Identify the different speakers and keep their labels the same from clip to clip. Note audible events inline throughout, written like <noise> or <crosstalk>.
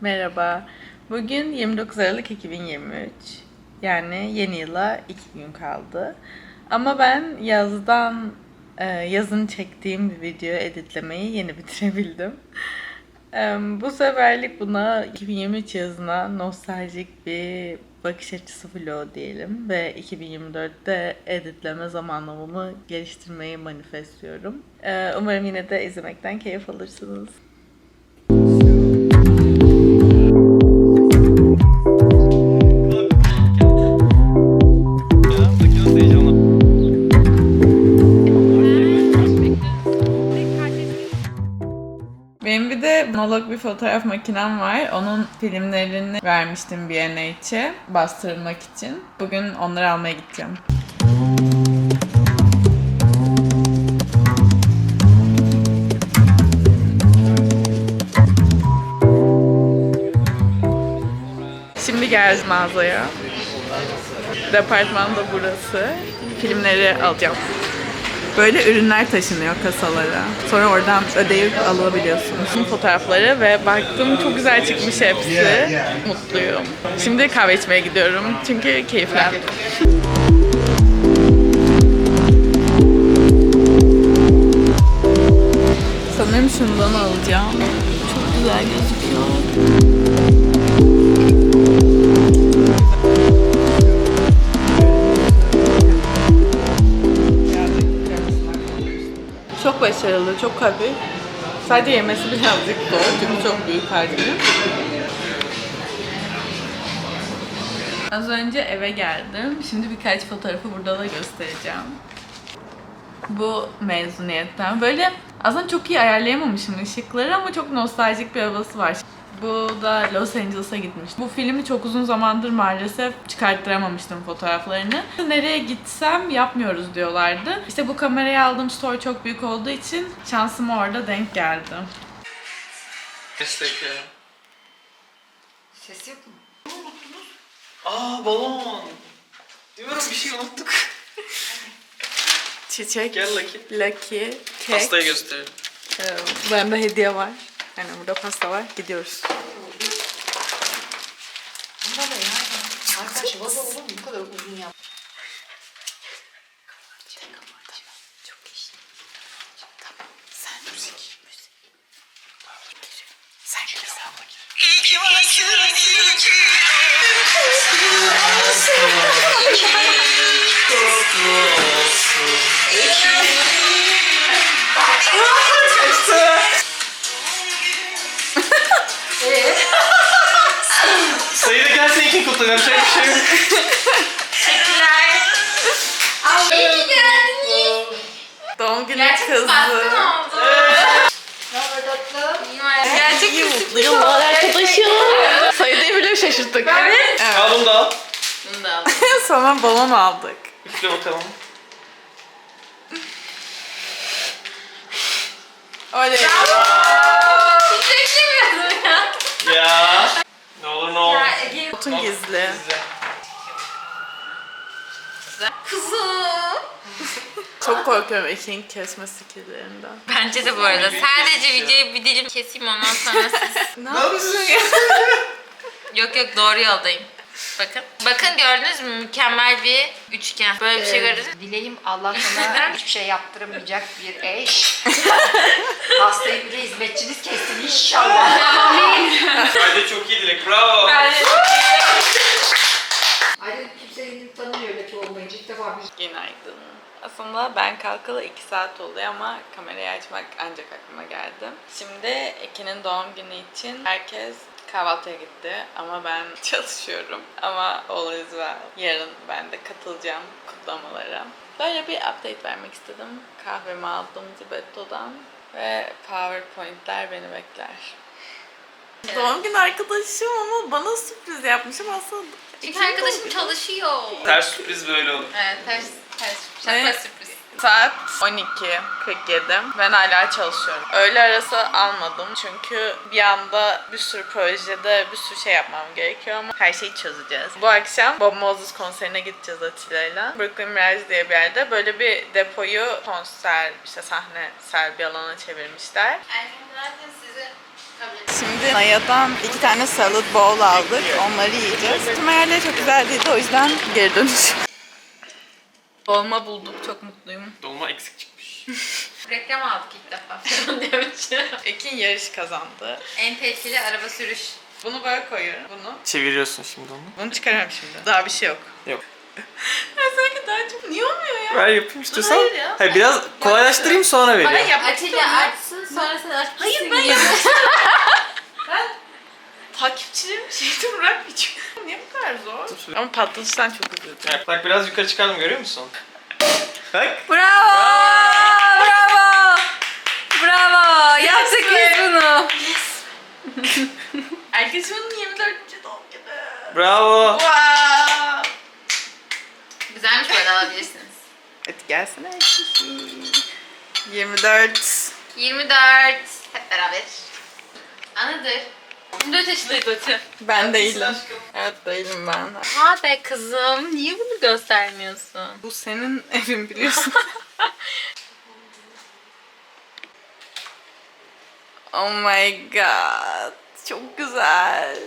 Speaker 1: Merhaba. Bugün 29 Aralık 2023. Yani yeni yıla iki gün kaldı. Ama ben yazdan e, yazın çektiğim bir video editlemeyi yeni <laughs> bitirebildim. E, Bu seferlik buna 2023 yazına nostaljik bir bakış açısı vlog diyelim ve 2024'te editleme zamanlamamı geliştirmeyi manifestliyorum. E, Umarım yine de izlemekten keyif alırsınız. Fotoğraf makinem var. Onun filmlerini vermiştim B&H'e bastırılmak için. Bugün onları almaya gideceğim. Şimdi geldim mağazaya. Departman da burası. Filmleri alacağım. Böyle ürünler taşınıyor kasalara. Sonra oradan ödeyip alabiliyorsunuz. Fotoğrafları ve baktım çok güzel çıkmış hepsi. Mutluyum. Şimdi kahve içmeye gidiyorum çünkü keyiflendim. Sanırım şundan alacağım. Çok güzel gözüküyor. Çok başarılı, çok hafif. Sadece yemesi birazcık zor çünkü çok büyük hacmi. Az önce eve geldim. Şimdi birkaç fotoğrafı burada da göstereceğim. Bu mezuniyetten. Böyle aslında çok iyi ayarlayamamışım ışıkları ama çok nostaljik bir havası var. Bu da Los Angeles'a gitmiş. Bu filmi çok uzun zamandır maalesef çıkarttıramamıştım fotoğraflarını. Nereye gitsem yapmıyoruz diyorlardı. İşte bu kamerayı aldığım store çok büyük olduğu için şansıma orada denk geldi.
Speaker 2: Destek ya.
Speaker 3: Ses yok mu?
Speaker 2: Aa balon. Diyorum bir şey unuttuk.
Speaker 1: Çiçek,
Speaker 2: Gel Lucky.
Speaker 1: Lucky, kek.
Speaker 2: Pastayı gösterelim.
Speaker 1: Ee, bende hediye var. Yani burada pasta var. Gidiyoruz.
Speaker 3: Bunda da ya. Arkadaş vazo olur mu? Bu kadar uzun.
Speaker 1: Çok iyi. Tamam. Sen müzik. Müzik. Sen güzel.
Speaker 2: Sayıda kutu yapacak bir şey yok.
Speaker 1: Doğum günü.
Speaker 3: Ne haber tatlım?
Speaker 1: Gerçek iyi mutlu yıllar arkadaşım. Sayıdayı bile şaşırttık. Evet.
Speaker 2: Al bunu da al.
Speaker 3: Bunu da al. <laughs>
Speaker 1: Sana balon aldık.
Speaker 2: Üfle bakalım.
Speaker 1: Öyle.
Speaker 3: Hiç beklemiyordum ya.
Speaker 2: Ya. Ne olur ne olur.
Speaker 3: Ege.
Speaker 1: Otun gizli.
Speaker 3: Kızım.
Speaker 1: Çok korkuyorum Ekin kesme skillerinden.
Speaker 4: Bence de bu arada. Sadece videoyu bir dilim keseyim ondan sonra siz... <laughs>
Speaker 1: Ne yapıyorsun ya?
Speaker 4: Yok yok doğru yoldayım. Bakın. Bakın gördünüz mü? Mükemmel bir üçgen. Böyle bir şey gördünüz mü?
Speaker 3: Dileğim Allah <laughs> sana hiçbir şey yaptıramayacak bir eş. <laughs> Hastayı bile hizmetçiniz kessin inşallah. Amin.
Speaker 2: Bence çok iyi dilek. Bravo.
Speaker 3: Ayrıca kimse kendini tanımıyor öyle olmayınca ilk defa bir
Speaker 1: Günaydın. Aslında ben kalkalı 2 saat oluyor ama kamerayı açmak ancak aklıma geldi. Şimdi Ekin'in doğum günü için herkes kahvaltıya gitti ama ben <laughs> çalışıyorum. Ama all is well. Yarın ben de katılacağım kutlamalara. Böyle bir update vermek istedim. Kahvemi aldım Zibetto'dan ve PowerPoint'ler beni bekler. <laughs> Doğum günü arkadaşım ama bana sürpriz yapmışım aslında.
Speaker 4: Çünkü arkadaşım çalışıyor.
Speaker 2: Ters sürpriz böyle olur.
Speaker 4: Evet ters ters şaka
Speaker 1: Evet.
Speaker 4: sürpriz.
Speaker 1: Saat 12.47. Ben hala çalışıyorum. Öğle arası almadım çünkü bir anda bir sürü projede bir sürü şey yapmam gerekiyor ama her şeyi çözeceğiz. Bu akşam Bob Moses konserine gideceğiz Atilla'yla. Brooklyn Mirage diye bir yerde böyle bir depoyu konser, işte sahne ser bir alana çevirmişler. Şimdi Naya'dan iki tane salad bowl aldık. Onları yiyeceğiz. Tüm hayalleri çok güzel değildi. O yüzden geri dönüş. Dolma bulduk. Çok mutluyum.
Speaker 2: Dolma eksik çıkmış. <laughs>
Speaker 4: Reklam aldık ilk defa. Diyormuş.
Speaker 1: Ekin yarış kazandı.
Speaker 4: en tehlikeli araba sürüş.
Speaker 1: Bunu böyle koyuyorum. Bunu.
Speaker 2: Çeviriyorsun şimdi onu.
Speaker 1: Bunu çıkarıyorum şimdi. Daha bir şey yok.
Speaker 2: Yok. <laughs>
Speaker 1: Ya sanki daha çok... Niye olmuyor ya?
Speaker 2: Ver yapayım istiyorsan.
Speaker 1: Hayır ya.
Speaker 2: Hayır biraz kolaylaştırayım sonra
Speaker 1: Bana
Speaker 2: vereyim.
Speaker 1: yapmak
Speaker 4: Atilla
Speaker 1: istiyorum.
Speaker 4: açsın sonra sen aç.
Speaker 1: Hayır ben yapmak <laughs> Ben takipçilerim şeyde bırakmayacağım. Niye bu kadar zor? Ama patlatırsan çok üzüldüm.
Speaker 2: Evet, bak biraz yukarı çıkardım görüyor musun? Bak.
Speaker 4: Bravo! Bravo! Bravo! Yaptık biz bunu.
Speaker 1: Arkadaşımın 24. doğum günü.
Speaker 2: Bravo.
Speaker 1: Wow.
Speaker 4: Güzelmiş böyle alabilirsiniz.
Speaker 1: Hadi gelsene. 24.
Speaker 4: 24. Hep beraber. Anıdır. 24 yaşındayız Ati.
Speaker 1: Ben değilim. Evet değilim ben.
Speaker 4: Ha be kızım. Niye bunu göstermiyorsun?
Speaker 1: Bu senin <laughs> evin biliyorsun. <laughs> oh my god. Çok güzel.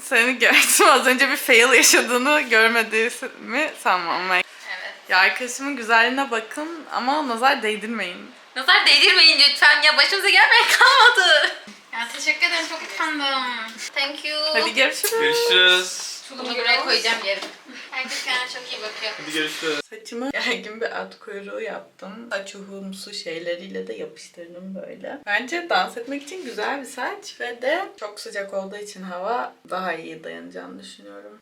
Speaker 1: Seni gördüm az önce bir fail yaşadığını görmediğimi sanmam.
Speaker 4: Evet.
Speaker 1: Ya arkadaşımın güzelliğine bakın ama nazar değdirmeyin.
Speaker 4: Nazar değdirmeyin lütfen ya başımıza gelmeyen kalmadı. Ya teşekkür ederim çok utandım. Thank you.
Speaker 1: Hadi görüşürüz.
Speaker 2: Görüşürüz.
Speaker 4: Bunu buraya koyacağım yarın. Herkes kendine çok iyi bakıyor.
Speaker 2: Hadi görüşürüz.
Speaker 1: Saçımı gergin bir at kuyruğu yaptım. Saç uhumsu şeyleriyle de yapıştırdım böyle. Bence dans etmek için güzel bir saç ve de çok sıcak olduğu için hava daha iyi dayanacağını düşünüyorum.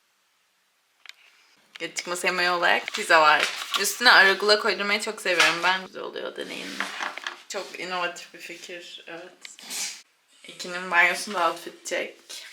Speaker 1: Gecikmesi yemeği olarak pizza var. Üstüne arugula koydurmayı çok seviyorum ben. Güzel oluyor deneyin. Çok inovatif bir fikir. Evet. İkinin banyosunda outfit check.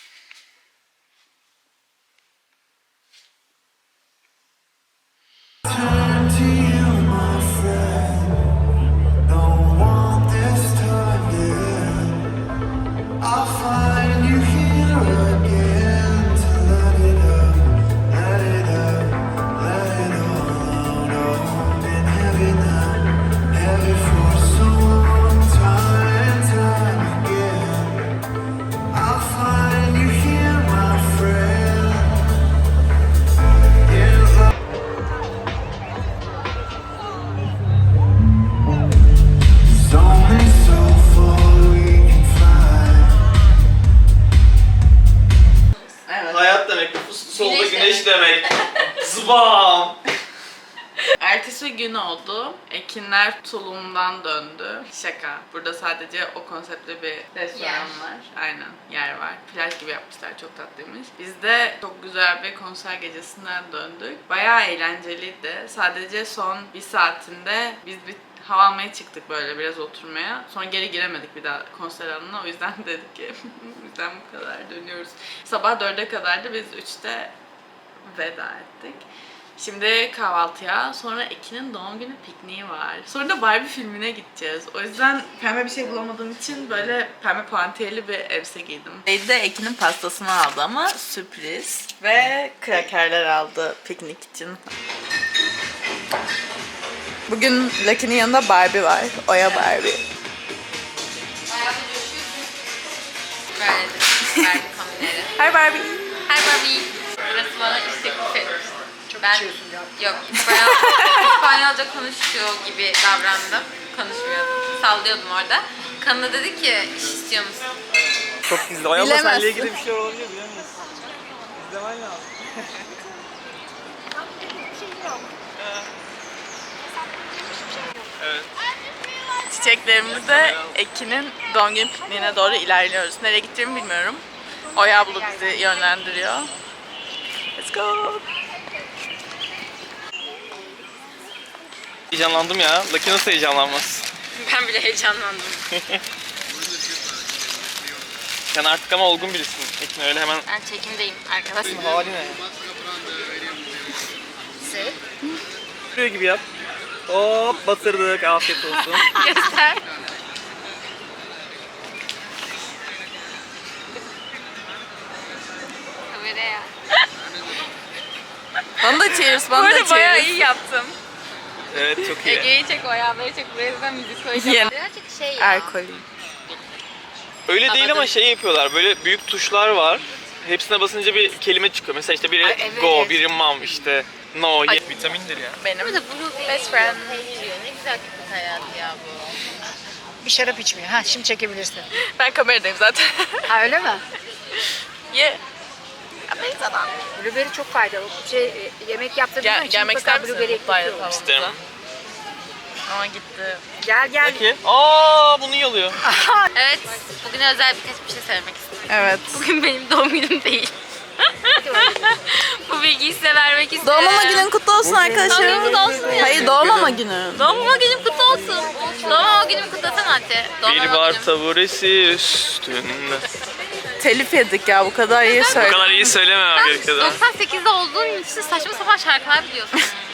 Speaker 2: Solda
Speaker 4: Güneş
Speaker 2: güneş, demek. <laughs> Zıbam.
Speaker 1: Ertesi gün oldu. Ekinler tulumdan döndü. Şaka. Burada sadece o konseptli bir restoran
Speaker 4: Yer.
Speaker 1: var. Aynen yer var. Plaj gibi yapmışlar. Çok tatlıymış. Biz de çok güzel bir konser gecesinden döndük. Bayağı eğlenceliydi. Sadece son bir saatinde biz bir hava almaya çıktık böyle biraz oturmaya. Sonra geri giremedik bir daha konser alanına. O yüzden <laughs> dedik ki bizden bu kadar dönüyoruz. Sabah 4'e kadardı. Biz 3'te veda ettik. Şimdi kahvaltıya, sonra Ekin'in doğum günü pikniği var. Sonra da Barbie filmine gideceğiz. O yüzden pembe bir şey bulamadığım için böyle pembe puantiyeli bir elbise giydim. Lady de Ekin'in pastasını aldı ama sürpriz. Ve krakerler aldı piknik için. Bugün Lucky'nin yanında Barbie var. Oya Barbie.
Speaker 4: Böyledir. Barbie.
Speaker 1: Hi Barbie.
Speaker 4: Hi Barbie. Burası bana iş teklif etmişti.
Speaker 3: Çok
Speaker 4: Ben
Speaker 3: içiyorsun ya.
Speaker 4: yok İspanyol, <laughs> İspanyolca konuşuyor gibi davrandım. Konuşmuyordum. Sallıyordum orada. Kanına dedi ki iş istiyor musun?
Speaker 2: Çok gizli. Ama
Speaker 1: Bilemezsin.
Speaker 2: seninle ilgili bir şey olabilir bilemeyiz. İzlemen lazım. Evet.
Speaker 1: Çiçeklerimizle Ekin'in doğum günü pikniğine doğru ilerliyoruz. Nereye gittiğimi bilmiyorum. Oya abla bizi yönlendiriyor. Let's go.
Speaker 2: Heyecanlandım ya. Lucky nasıl heyecanlanmaz?
Speaker 4: Ben bile heyecanlandım.
Speaker 2: Sen artık ama olgun birisin. Ekin öyle hemen...
Speaker 4: Ben çekimdeyim arkadaşlar.
Speaker 2: Hali ne? Şuraya gibi yap. Hop batırdık. Afiyet olsun. <laughs>
Speaker 4: Göster. Kameraya.
Speaker 1: Bana da cheers,
Speaker 4: Bu
Speaker 1: bana da
Speaker 4: arada bayağı
Speaker 1: cheers.
Speaker 4: iyi yaptım.
Speaker 2: evet çok iyi.
Speaker 4: Ege'yi çek, o ayağları çek. Buraya müzik koyacağım.
Speaker 1: Yeni.
Speaker 4: Birazcık şey ya.
Speaker 1: Alkolü.
Speaker 2: Öyle değil ama şey yapıyorlar. Böyle büyük tuşlar var. Hepsine basınca bir kelime çıkıyor. Mesela işte biri
Speaker 3: Ay, evet.
Speaker 2: go, biri mom işte no. ye- Vitamindir ya.
Speaker 1: Benim
Speaker 4: da Blue
Speaker 1: best friend.
Speaker 4: Ne güzel kız hayatı ya bu.
Speaker 3: Bir şarap içmiyor. Ha şimdi çekebilirsin.
Speaker 1: Ben kameradayım zaten. <laughs>
Speaker 3: Ha öyle mi?
Speaker 1: Ye. Aferin sana.
Speaker 3: Blueberry çok faydalı. Şey, e, yemek yaptığımız
Speaker 1: Gel,
Speaker 3: için
Speaker 1: gelmek ister misin?
Speaker 3: blueberry
Speaker 1: falan.
Speaker 2: İsterim.
Speaker 1: Ama gitti.
Speaker 3: Gel gel.
Speaker 2: Peki. Aa bunu yalıyor. <laughs>
Speaker 4: Evet, bugün özel birkaç bir şey söylemek istedim.
Speaker 1: Evet.
Speaker 4: Bugün benim doğum günüm değil. <laughs> Bu bilgiyi size vermek istedim.
Speaker 1: Doğum günün kutlu olsun arkadaşlar.
Speaker 4: Doğum günün kutlu olsun ya.
Speaker 1: Hayır doğum günü.
Speaker 4: Doğum günüm kutlu olsun. Doğum günümü kutlasana Ate.
Speaker 2: Bir bar taburesi üstünde.
Speaker 1: Telif yedik ya bu kadar iyi
Speaker 2: Bu
Speaker 1: söyle.
Speaker 2: kadar iyi söylememem gerekiyordu.
Speaker 4: 98'de olduğun için saçma sapan şarkılar biliyorsun. <laughs>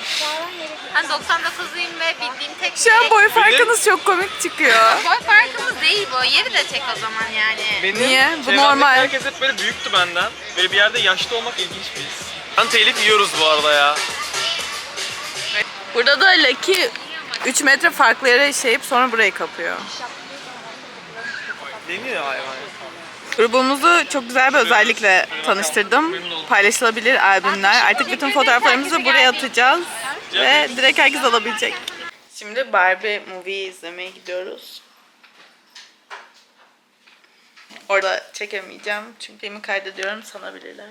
Speaker 4: Ben 99'luyum ve bildiğim tek
Speaker 1: Şu an
Speaker 4: şey-
Speaker 1: boy farkınız çok komik çıkıyor. <laughs>
Speaker 4: Boy farkımız değil bu. Yeri de çek o zaman yani.
Speaker 2: Benim
Speaker 1: Niye? Bu
Speaker 2: çevremdeki
Speaker 1: normal.
Speaker 2: Herkes hep böyle büyüktü benden. Böyle bir yerde yaşlı olmak ilginç bir his. Ben telif yiyoruz bu arada ya.
Speaker 1: Burada da Lucky 3 metre farklı yere işeyip sonra burayı kapıyor.
Speaker 2: Deniyor hayvan.
Speaker 1: Grubumuzu çok güzel bir özellikle tanıştırdım. Paylaşılabilir albümler. Artık bütün fotoğraflarımızı buraya atacağız. Ve direkt herkes alabilecek. Şimdi Barbie movie izlemeye gidiyoruz. Orada çekemeyeceğim çünkü filmi kaydediyorum sanabilirler.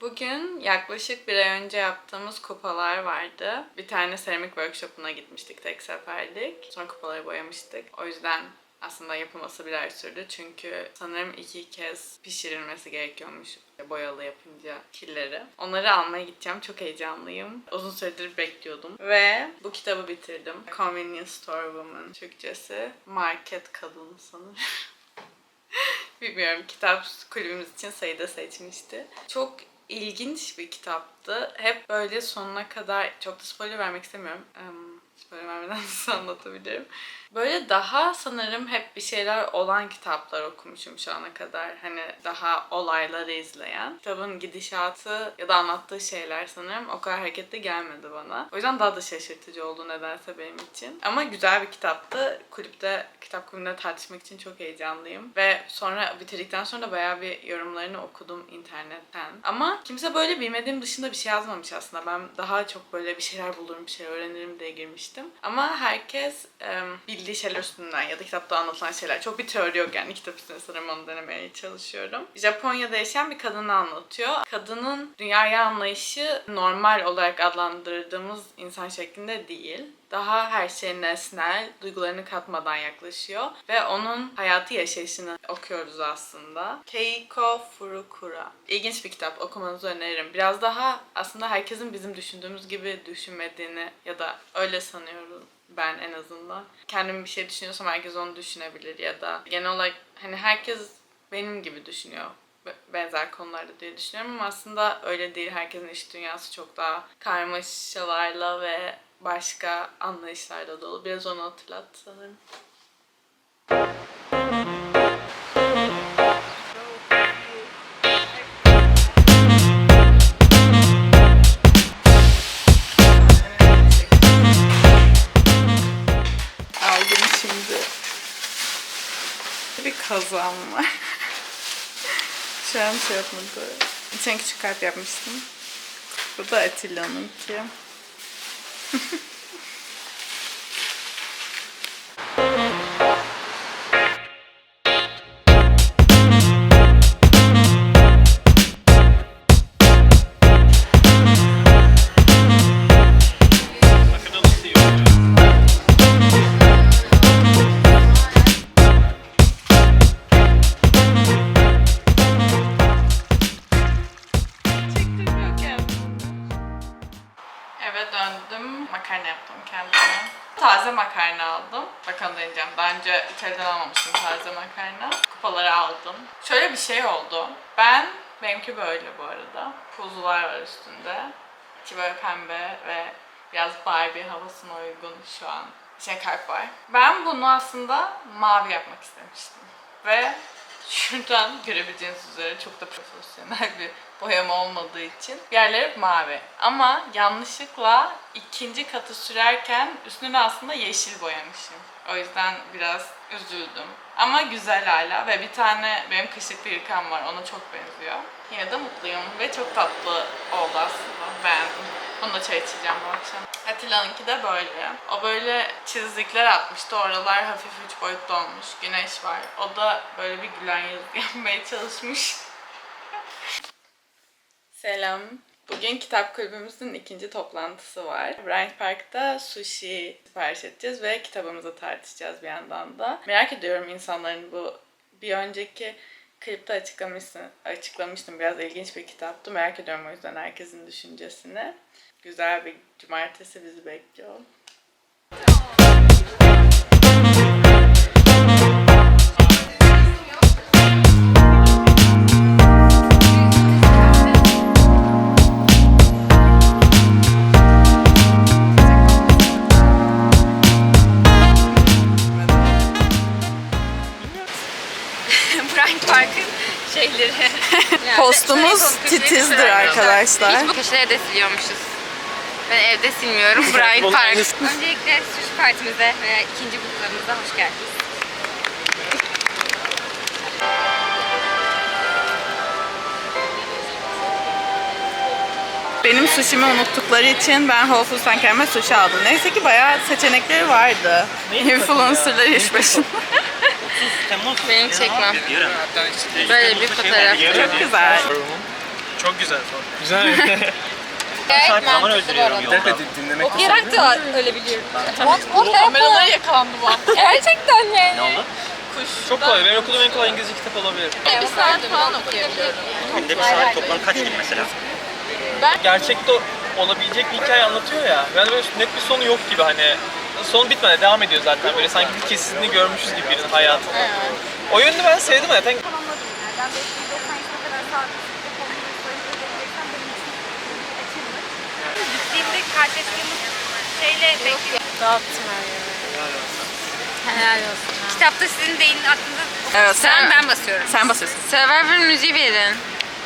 Speaker 1: Bugün yaklaşık bir ay önce yaptığımız kupalar vardı. Bir tane seramik workshopuna gitmiştik tek seferlik. Sonra kupaları boyamıştık. O yüzden aslında yapılması bir ay sürdü. Çünkü sanırım iki kez pişirilmesi gerekiyormuş boyalı yapınca killeri. Onları almaya gideceğim. Çok heyecanlıyım. Uzun süredir bekliyordum. Ve bu kitabı bitirdim. Convenience Store Woman Türkçesi. Market kadını sanırım. <laughs> Bilmiyorum kitap kulübümüz için sayıda seçmişti. Çok ilginç bir kitaptı. Hep böyle sonuna kadar çok da spoiler vermek istemiyorum. Em, spoiler vermeden <laughs> nasıl anlatabilirim. Böyle daha sanırım hep bir şeyler olan kitaplar okumuşum şu ana kadar. Hani daha olayları izleyen. Kitabın gidişatı ya da anlattığı şeyler sanırım o kadar hareketli gelmedi bana. O yüzden daha da şaşırtıcı oldu nedense benim için. Ama güzel bir kitaptı. Kulüpte, kitap kulübünde tartışmak için çok heyecanlıyım. Ve sonra bitirdikten sonra da bayağı bir yorumlarını okudum internetten. Ama kimse böyle bilmediğim dışında bir şey yazmamış aslında. Ben daha çok böyle bir şeyler bulurum, bir şeyler öğrenirim diye girmiştim. Ama herkes em, bildiği şeyler üstünden ya da kitapta anlatılan şeyler. Çok bir teori yok yani kitap üstüne sanırım onu denemeye çalışıyorum. Japonya'da yaşayan bir kadını anlatıyor. Kadının dünyaya anlayışı normal olarak adlandırdığımız insan şeklinde değil daha her şey nesnel, duygularını katmadan yaklaşıyor ve onun hayatı yaşayışını okuyoruz aslında. Keiko Furukura. İlginç bir kitap, okumanızı öneririm. Biraz daha aslında herkesin bizim düşündüğümüz gibi düşünmediğini ya da öyle sanıyorum ben en azından. Kendim bir şey düşünüyorsam herkes onu düşünebilir ya da genel olarak hani herkes benim gibi düşünüyor be- benzer konularda diye düşünüyorum ama aslında öyle değil. Herkesin iş dünyası çok daha karmaşalarla ve başka anlayışlarla dolu. Biraz onu hatırlattı sanırım. Kazan var. <laughs> Şu an şey yapmadı. İçine küçük kalp yapmıştım. Bu da Atilla'nınki. <laughs> Kupaları aldım. Şöyle bir şey oldu. Ben, benimki böyle bu arada. Kuzular var üstünde. İçi böyle pembe ve biraz Barbie havasına uygun şu an. İçine kalp var. Ben bunu aslında mavi yapmak istemiştim. Ve Şuradan görebileceğiniz üzere çok da profesyonel bir boyama olmadığı için yerler hep mavi. Ama yanlışlıkla ikinci katı sürerken üstüne aslında yeşil boyamışım. O yüzden biraz üzüldüm. Ama güzel hala ve bir tane benim kışlık bir yıkam var ona çok benziyor. Yine de mutluyum ve çok tatlı oldu aslında. Beğendim. Onunla çay içeceğim bu akşam. Atilla'nınki de böyle. O böyle çizikler atmıştı. Oralar hafif üç boyutlu olmuş. Güneş var. O da böyle bir gülen yüz <laughs> yapmaya çalışmış. Selam. Bugün kitap kulübümüzün ikinci toplantısı var. Bryant Park'ta sushi sipariş edeceğiz ve kitabımızı tartışacağız bir yandan da. Merak ediyorum insanların bu bir önceki klipte açıklamışsın, açıklamıştım. Biraz ilginç bir kitaptı. Merak ediyorum o yüzden herkesin düşüncesini. Güzel bir cumartesi bizi bekliyor. <laughs>
Speaker 4: Şeyleri. Yani
Speaker 1: Postumuz
Speaker 4: şey konkretleri
Speaker 1: titizdir arkadaşlar.
Speaker 4: Biz bu köşeleri de siliyormuşuz. Ben evde silmiyorum. <laughs>
Speaker 2: Bunun
Speaker 4: Park. Öncelikle sushi partimize veya ikinci gruplarımıza hoş geldiniz.
Speaker 1: Benim sushimi unuttukları için ben Whole Foods'tan kendime sushi aldım. Neyse ki bayağı seçenekleri vardı. Influencerlar iş başında.
Speaker 4: Benim çekmem. Böyle bir fotoğraf.
Speaker 1: Çok güzel.
Speaker 2: Çok güzel. Güzel. <laughs>
Speaker 4: Gayet mantıklı bu arada. Okuyarak da öyle biliyorum. What, what
Speaker 1: Kameralara yakalandı bu an. <laughs>
Speaker 4: Gerçekten yani. Ne oldu?
Speaker 2: Çok kolay. Benim okuduğum en kolay İngilizce kitap olabilir.
Speaker 4: Bir saat falan okuyabiliyorum.
Speaker 5: Günde bir saat toplam kaç gün mesela?
Speaker 2: Gerçekte olabilecek bir hikaye anlatıyor ya. Yani böyle net bir sonu yok gibi hani. Sonu bitmeden devam ediyor zaten. Böyle sanki bir kesitini görmüşüz gibi birinin hayatını. O yönünü ben sevdim zaten.
Speaker 4: Gittiğimde karşılaştığımız şeyle bekliyorum. Dağıttım her yeri. Helal olsun. Kitapta sizin deyin aklınıza
Speaker 1: Evet,
Speaker 4: sen,
Speaker 1: sen-
Speaker 4: ben basıyorum.
Speaker 1: Sen basıyorsun.
Speaker 4: Survivor müziği verin.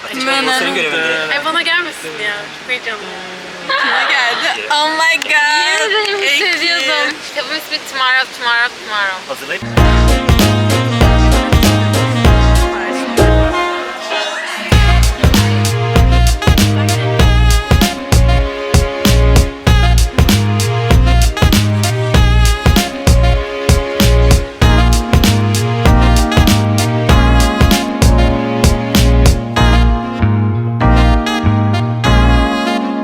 Speaker 5: Senin görevin
Speaker 1: Ay bana gelmesin ya. Çok heyecanlıyım. Kime geldi? Oh my god.
Speaker 4: Yemin ederim seviyordum. Kitabın ismi Tomorrow, Tomorrow, Tomorrow.
Speaker 5: Hazırlayıp